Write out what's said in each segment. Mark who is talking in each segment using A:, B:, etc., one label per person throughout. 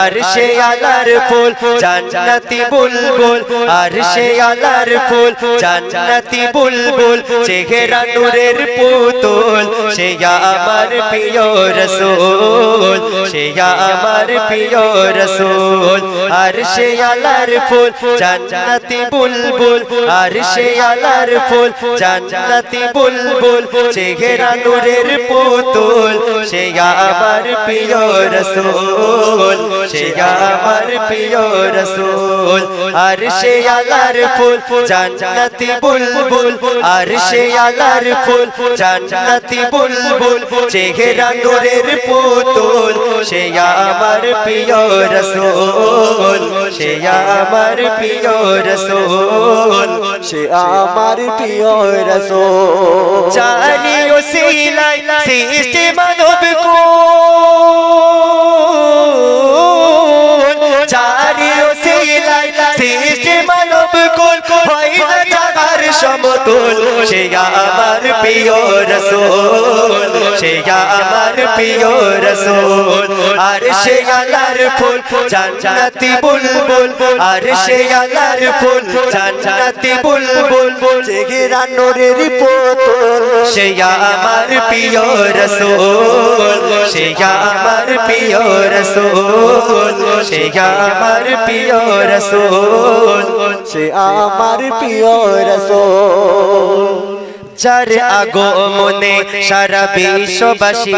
A: আর সে আলার ফুল, জান্নাতি বুলবুল। আর সে আলার ফুল, জান্নাতি বুলবুল। চেহারা নূরের পুতুল সে আমার প্রিয় রসুল। সে আমার প্রিয় রসুল। আর সে আলার ফুল, জান্নাতি বুলবুল। আর সে আলার ফুল, জান্নাতি বুলবুল। চেহারা নূরের পুতুল সে আমার প্রিয় রসুল। সে আমার প্রিয় রসুল আর সে আলার ফুল জান্নাতি বুলবুল আর সে আলার ফুল জান্নাতি বুলবুল চেহারা নূরের পুতুল সে আমার প্রিয় রসুল সে আমার প্রিয় রসুল
B: সে আমার প্রিয় রসুল।
A: জানিও সিলাই সৃষ্টি মানব কোন সমতুল সে আমার প্রিয় রসুল সে আমার প্রিয় রসুল। আর সে আলার ফুল, জান্নাতি বুলবুল, আর সে আলার ফুল, জান্নাতি বুলবুল,
B: চেহারা নোরের পুতুল।
A: সে আমার প্রিয় রসুল সে আমার প্রিয় রসুল সে আমার প্রিয় রসুল।
B: সে আমার প্রিয় রসুল।
A: যার আগমনে সারা বিশ্ববাসী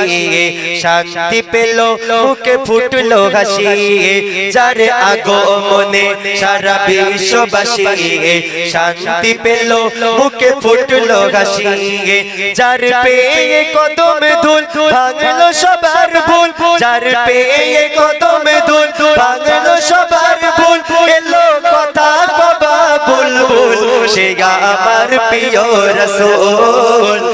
A: শান্তি পেল মুখে ফুটলো হাসি। যার আগমনে সারা বিশ্ববাসী শান্তি পেল মুখে ফুটলো হাসি। যার পেয়ে কদম ধুল ভাঙলো সবার ভুল। যার পেয়ে কদম ধুল ভাঙলো সবার ভুল। এলো সে আমার প্রিয় রসুল।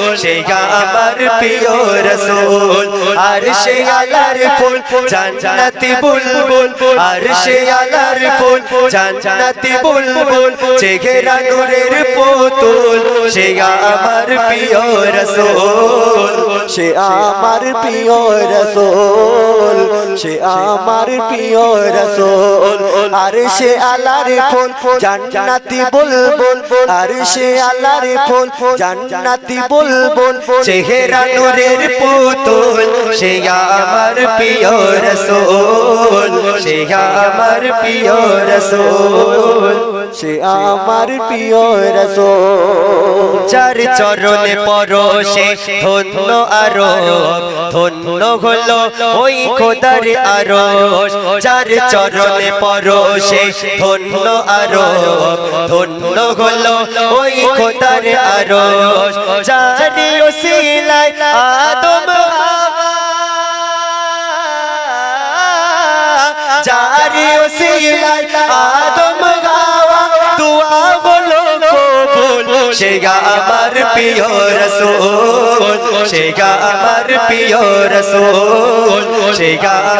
A: আমার প্রিয় রসুল, আর সে আলার ফুল, জান্নাতি বুলবুল, আর সে আলার ফুল, জান্নাতি বুলবুল, চেহারা নূরের পুতুল, সে আমার প্রিয় রসুল,
B: সে আমার প্রিয় রসুল, সে আমার প্রিয় রসুল, আর সে আল্লাহর ফুল, জান্নাতি বুলবুল, আর সে আল্লাহর ফুল, জান্নাতি বুলবুল
A: চেহারা নোরের পুতুল। সে আমার প্রিয় রসুল, সে আমার প্রিয় রসুল,
B: সে আমার প্রিয় রসুল।
A: যার চরণে পরশে ধন্য আরও ধন্য হলো ওই খোদার আরও যার চরণে পরশে ধন্য আরও ধন্য হলো ওই খোদার আরও যারি ওসিলায় আদম ওসিলায় আদম গাওয়া, দুয়া বলো কবুল। সে আমার প্রিয় রসুল সেগা আমার প্রিয় রসুল, সে আমার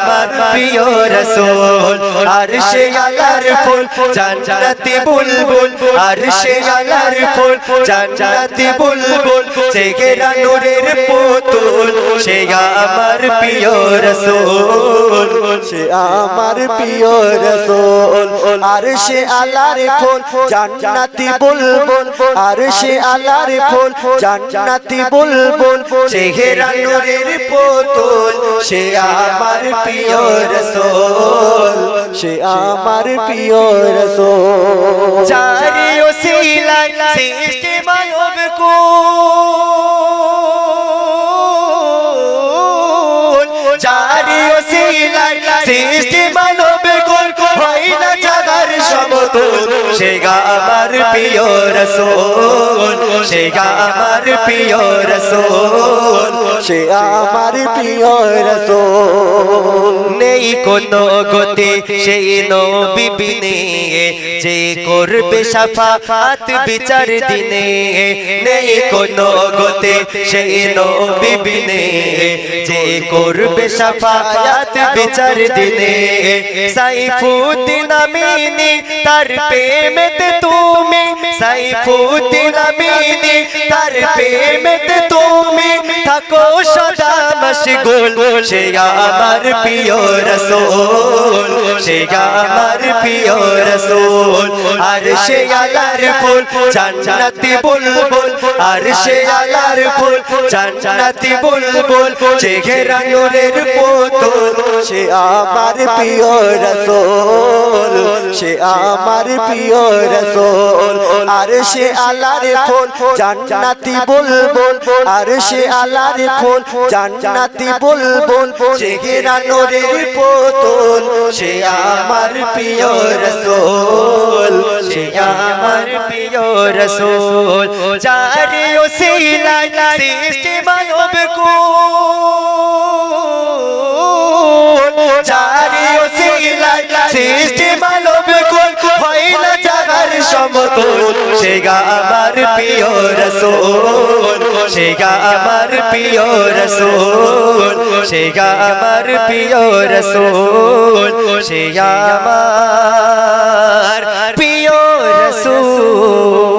A: প্রিয় রসুল, আর সে আলার ফুল, জান্নাতি বুলবুল, আর সে আলার ফুল, জান্নাতি বুলবুল, চেহারা নূরের পুতুল, সে আমার প্রিয় রসুল,
B: সে আমার প্রিয় রসুল, আর সে আল্লাহর ফুল, জান্নাতি বুলবুল, আর সে আল্লাহর ফুল, জান্নাতি বুলবুল,
A: চেহারা নূরের পুতুল, সে আমার প্রিয় রসুল
B: সে আমার প্রিয় রসুল।
A: চারি ওসিলায় সৃষ্টি মায়ব কুল সমতুল সে আমার প্রিয় রসুল, সে আমার প্রিয় রসুল,
B: সে আমার প্রিয় রসুল।
A: নেই কোনো গতি সেই নবিবিনে যে করবে সাফাত বিচার দিনে। নেই কোনো গতি সেই নবিবিনে যে করবে সাফাত বিচার দিনে। সাইফুদ্দিন আমিনী তার তার প্রেমেতে তুমি সাইফুদ্দিন আমিনি, তার প্রেমেতে তুমি থাকো সদা মশগুল। সে আমার প্রিয় রসোল, সে আমার প্রিয় রসুল, আর সে আলার ফুল, জান্নাতি বুলবুল, আর সে আলার ফুল, জান্নাতি বুলবুল চেহারা নূরের পুতুল,
B: সে আমার প্রিয় রসোল, সে আমার প্রিয় রসোল, আর সে আলার ফুল, জান্নাতি বুলবুল, আর সে আলার ফুল, জান্নাতি বুলবুল চেহারা নূরের পুতুল,
A: সে আমার প্রিয় রসুল সে আমার প্রিয় রসুল। চারি ওসিলায় সৃষ্টি মানব চারি ওসিলায় সৃষ্টি মানব কুল। হয় না জাগার সমতুল সে আমার প্রিয় রসুল। সে গা আমার প্রিয় রসুল সেগা আমার প্রিয় রসুল সেগা আমার প্রিয় রসুল।